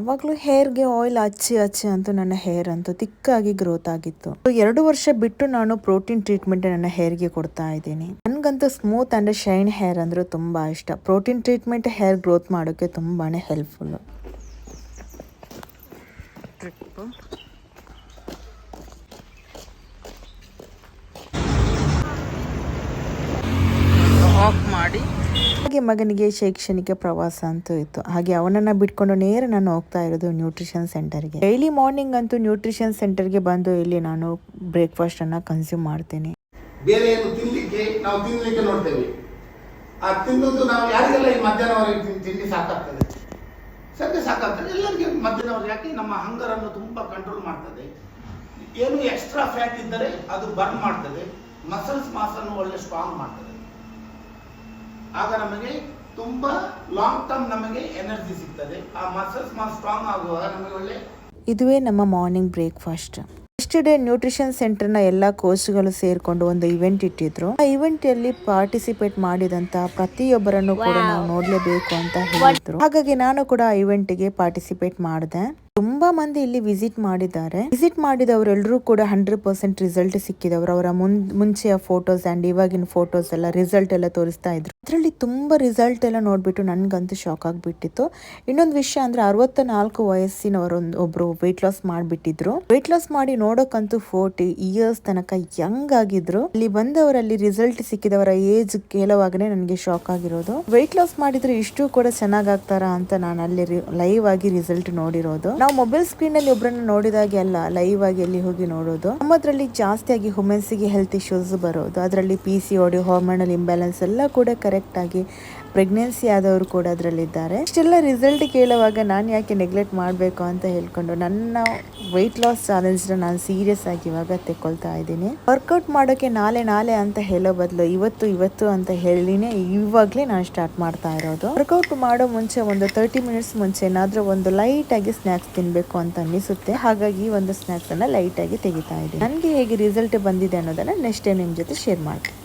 ಯಾವಾಗಲೂ ಹೇರ್ಗೆ ಆಯಿಲ್ ಹಚ್ಚಿ ಹಚ್ಚಿ ಅಂತೂ ನನ್ನ ಹೇರ್ ಅಂತೂ ತಿಕ್ಕಾಗಿ ಗ್ರೋತ್ ಆಗಿತ್ತು. ಎರಡು ವರ್ಷ ಬಿಟ್ಟು ನಾನು ಪ್ರೋಟೀನ್ ಟ್ರೀಟ್ಮೆಂಟ್ ನನ್ನ ಹೇರ್ಗೆ ಕೊಡ್ತಾ ಇದ್ದೀನಿ. ನನಗಂತೂ ಸ್ಮೂತ್ ಅಂಡ್ ಶೈನ್ ಹೇರ್ ಅಂದ್ರೆ ತುಂಬಾ ಇಷ್ಟ. ಪ್ರೋಟೀನ್ ಟ್ರೀಟ್ಮೆಂಟ್ ಹೇರ್ ಗ್ರೋತ್ ಮಾಡೋಕೆ ತುಂಬಾನೇ ಹೆಲ್ಪ್ಫುಲ್ ಮಾಡಿ. ಹಾಗೆ ಮಗನಿಗೆ ಶೈಕ್ಷಣಿಕ ಪ್ರವಾಸ ಅಂತೂ ಇತ್ತು. ಹಾಗೆ ಅವನನ್ನ ಬಿಟ್ಕೊಂಡು ನೇರ ನಾನು ಹೋಗ್ತಾ ಇರೋದು ನ್ಯೂಟ್ರಿಷನ್ ಸೆಂಟರ್ಗೆ ಡೈಲಿ ಮಾರ್ನಿಂಗ್ ಅಂತೂ ನ್ಯೂಟ್ರಿಷನ್ ಸೆಂಟರ್ಗೆ ಬಂದು ಇಲ್ಲಿ ನಾನು ಬ್ರೇಕ್ಫಾಸ್ಟ್ ಅನ್ನ ಕನ್ಸ್ಯೂಮ್ ಮಾಡ್ತೀನಿ. ಬೇರೆ ಏನು ತಿನ್ಲಿಕ್ಕೆ ನಾವು ತಿನ್ಲಿಕ್ಕೆ ನೋಡ್ತೇವೆ. ಆ ತಿನ್ನೋದು ನಾವು ಯಾರಿಗೆಲ್ಲ ಈ ಮಧ್ಯಾಹ್ನವರೆಗೆ ತಿಂಡಿ ಸಾಕಾಗ್ತದೆ? ಸದ್ಯ ಸಾಕಾಗ್ತದೆ. ಎಲ್ಲರಿಗೆ ಮಧ್ಯಾಹ್ನವರೆಗೆ ಯಾಕೆ ನಮ್ಮ ಹಂಗರನ್ನು ತುಂಬ ಕಂಟ್ರೋಲ್ ಮಾಡ್ತದೆ? ಏನು ಎಕ್ಸ್ಟ್ರಾ ಫ್ಯಾಟ್ ಇದ್ದರೆ ಅದು ಬರ್ನ್ ಮಾಡ್ತದೆ. ಮಸಲ್ಸ್ ಮಾಸನ್ನು ಒಳ್ಳೆ ಸ್ಟ್ರಾಂಗ್ ಮಾಡ್ತದೆ. ಆಗ ನಮಗೆ ತುಂಬಾ ಲಾಂಗ್ ಟರ್ಮ್ ನಮಗೆ ಎನರ್ಜಿ ಸಿಗ್ತದೆ. ಆ ಮಸಲ್ಸ್ ಮಾಸ್ ಸ್ಟ್ರಾಂಗ್ ಆಗುವಾಗ ನಮಗೆ ಒಳ್ಳೆ ಇದುವೇ ನಮ್ಮ morning breakfast next day nutrition ಸೆಂಟರ್ನ ಎಲ್ಲಾ ಸೇರಿಕೊಂಡು ಸೇರ್ಕೊಂಡು ಒಂದು ಇವೆಂಟ್ ಇಟ್ಟಿದ್ರು. ಆ ಇವೆಂಟ್ ಅಲ್ಲಿ ಪಾರ್ಟಿಸಿಪೇಟ್ ಮಾಡಿದಂತ ಪ್ರತಿಯೊಬ್ಬರನ್ನು ಕೂಡ ನಾವು ನೋಡ್ಲೇಬೇಕು ಅಂತ ಹೇಳಿದ್ರು. ಹಾಗಾಗಿ ನಾನು ಕೂಡ ಆ ಇವೆಂಟ್ಗೆ ಪಾರ್ಟಿಸಿಪೇಟ್ ಮಾಡಿದೆ. ತುಂಬಾ ಮಂದಿ ಇಲ್ಲಿ ವಿಸಿಟ್ ಮಾಡಿದ್ದಾರೆ. ವಿಸಿಟ್ ಮಾಡಿದವರೆಲ್ಲರೂ ಕೂಡ ಹಂಡ್ರೆಡ್ ಪರ್ಸೆಂಟ್ ರಿಸಲ್ಟ್ ಸಿಕ್ಕಿದವರು. ಅವರ ಮುಂಚೆಯ ಫೋಟೋಸ್ ಅಂಡ್ ಇವಾಗಿನ ಫೋಟೋಸ್ ಎಲ್ಲ ರಿಸಲ್ಟ್ ಎಲ್ಲ ತೋರಿಸ್ತಾ ಇದ್ರು. ಅದರಲ್ಲಿ ತುಂಬಾ ರಿಸಲ್ಟ್ ಎಲ್ಲ ನೋಡ್ಬಿಟ್ಟು ನನ್ಗಂತೂ ಶಾಕ್ ಆಗಿಬಿಟ್ಟಿತ್ತು. ಇನ್ನೊಂದು ವಿಷಯ ಅಂದ್ರೆ ಅರವತ್ತ ನಾಲ್ಕು ವಯಸ್ಸಿನವರೊಂದು ಒಬ್ರು ವೆಯ್ಟ್ ಲಾಸ್ ಮಾಡ್ಬಿಟ್ಟಿದ್ರು. ವೆಯ್ಟ್ ಲಾಸ್ ಮಾಡಿ ನೋಡೋಕಂತೂ ಫೋರ್ಟಿ ಇಯರ್ಸ್ ತನಕ ಯಂಗ್ ಆಗಿದ್ರು. ಇಲ್ಲಿ ಬಂದವರಲ್ಲಿ ರಿಸಲ್ಟ್ ಸಿಕ್ಕಿದವರ ಏಜ್ ಕೇಳುವಾಗನೇ ನನಗೆ ಶಾಕ್ ಆಗಿರೋದು. ವೆಯ್ಟ್ ಲಾಸ್ ಮಾಡಿದ್ರೆ ಇಷ್ಟು ಕೂಡ ಚೆನ್ನಾಗಾಗ್ತಾರ ಅಂತ ನಾನು ಅಲ್ಲಿ ಲೈವ್ ಆಗಿ ರಿಸಲ್ಟ್ ನೋಡಿರೋದು. ನಾವು ಮೊಬೈಲ್ ಸ್ಕ್ರೀನ್ ಅಲ್ಲಿ ಒಬ್ಬರನ್ನ ನೋಡಿದಾಗೆ ಅಲ್ಲ ಲೈವ್ ಆಗಿ ಎಲ್ಲಿ ಹೋಗಿ ನೋಡೋದು? ನಮ್ಮದ್ರಲ್ಲಿ ಜಾಸ್ತಿಯಾಗಿ ವುಮೆನ್ಸ್ಗೆ ಹೆಲ್ತ್ ಇಶ್ಯೂಸ್ ಬರೋದು. ಅದರಲ್ಲಿ P C O D hormonal imbalance ಎಲ್ಲ ಕೂಡ ಕರೆಕ್ಟ್ ಆಗಿ ಪ್ರೆಗ್ನೆನ್ಸಿ ಆದವರು ಕೂಡ ಅದರಲ್ಲಿದ್ದಾರೆ. ಇಷ್ಟೆಲ್ಲ ರಿಸಲ್ಟ್ ಕೇಳುವಾಗ ನಾನು ಯಾಕೆ ನೆಗ್ಲೆಕ್ಟ್ ಮಾಡಬೇಕು ಅಂತ ಹೇಳ್ಕೊಂಡು ನನ್ನ ವೆಯ್ಟ್ ಲಾಸ್ ಚಾಲೆಂಜ್ನ ನಾನು ಸೀರಿಯಸ್ ಆಗಿ ಇವಾಗ ತೆಕ್ಕೊಳ್ತಾ ಇದ್ದೀನಿ. ವರ್ಕೌಟ್ ಮಾಡೋಕೆ ನಾಳೆ ನಾಳೆ ಅಂತ ಹೇಳೋ ಬದಲು ಇವತ್ತು ಇವತ್ತು ಅಂತ ಹೇಳಿನೇ ಇವಾಗಲೇ ನಾನು ಸ್ಟಾರ್ಟ್ ಮಾಡ್ತಾ ಇರೋದು. ವರ್ಕೌಟ್ ಮಾಡೋ ಮುಂಚೆ ಒಂದು ತರ್ಟಿ ಮಿನಿಟ್ಸ್ ಮುಂಚೆ ಏನಾದರೂ ಒಂದು ಲೈಟಾಗಿ ಆಗಿ ಸ್ನ್ಯಾಕ್ಸ್ ತಿನ್ಬೇಕು ಅಂತ ಅನ್ನಿಸುತ್ತೆ. ಹಾಗಾಗಿ ಒಂದು ಸ್ನ್ಯಾಕ್ಸ್ ಅನ್ನ ಲೈಟ್ ಆಗಿ ತೆಗಿತಾ ಇದ್ದೀನಿ. ನನಗೆ ಹೇಗೆ ರಿಸಲ್ಟ್ ಬಂದಿದೆ ಅನ್ನೋದನ್ನ ನೆಕ್ಸ್ಟ್ ಟೈಮ್ ನಿಮ್ಮ ಜೊತೆ ಶೇರ್ ಮಾಡ್ತೀನಿ.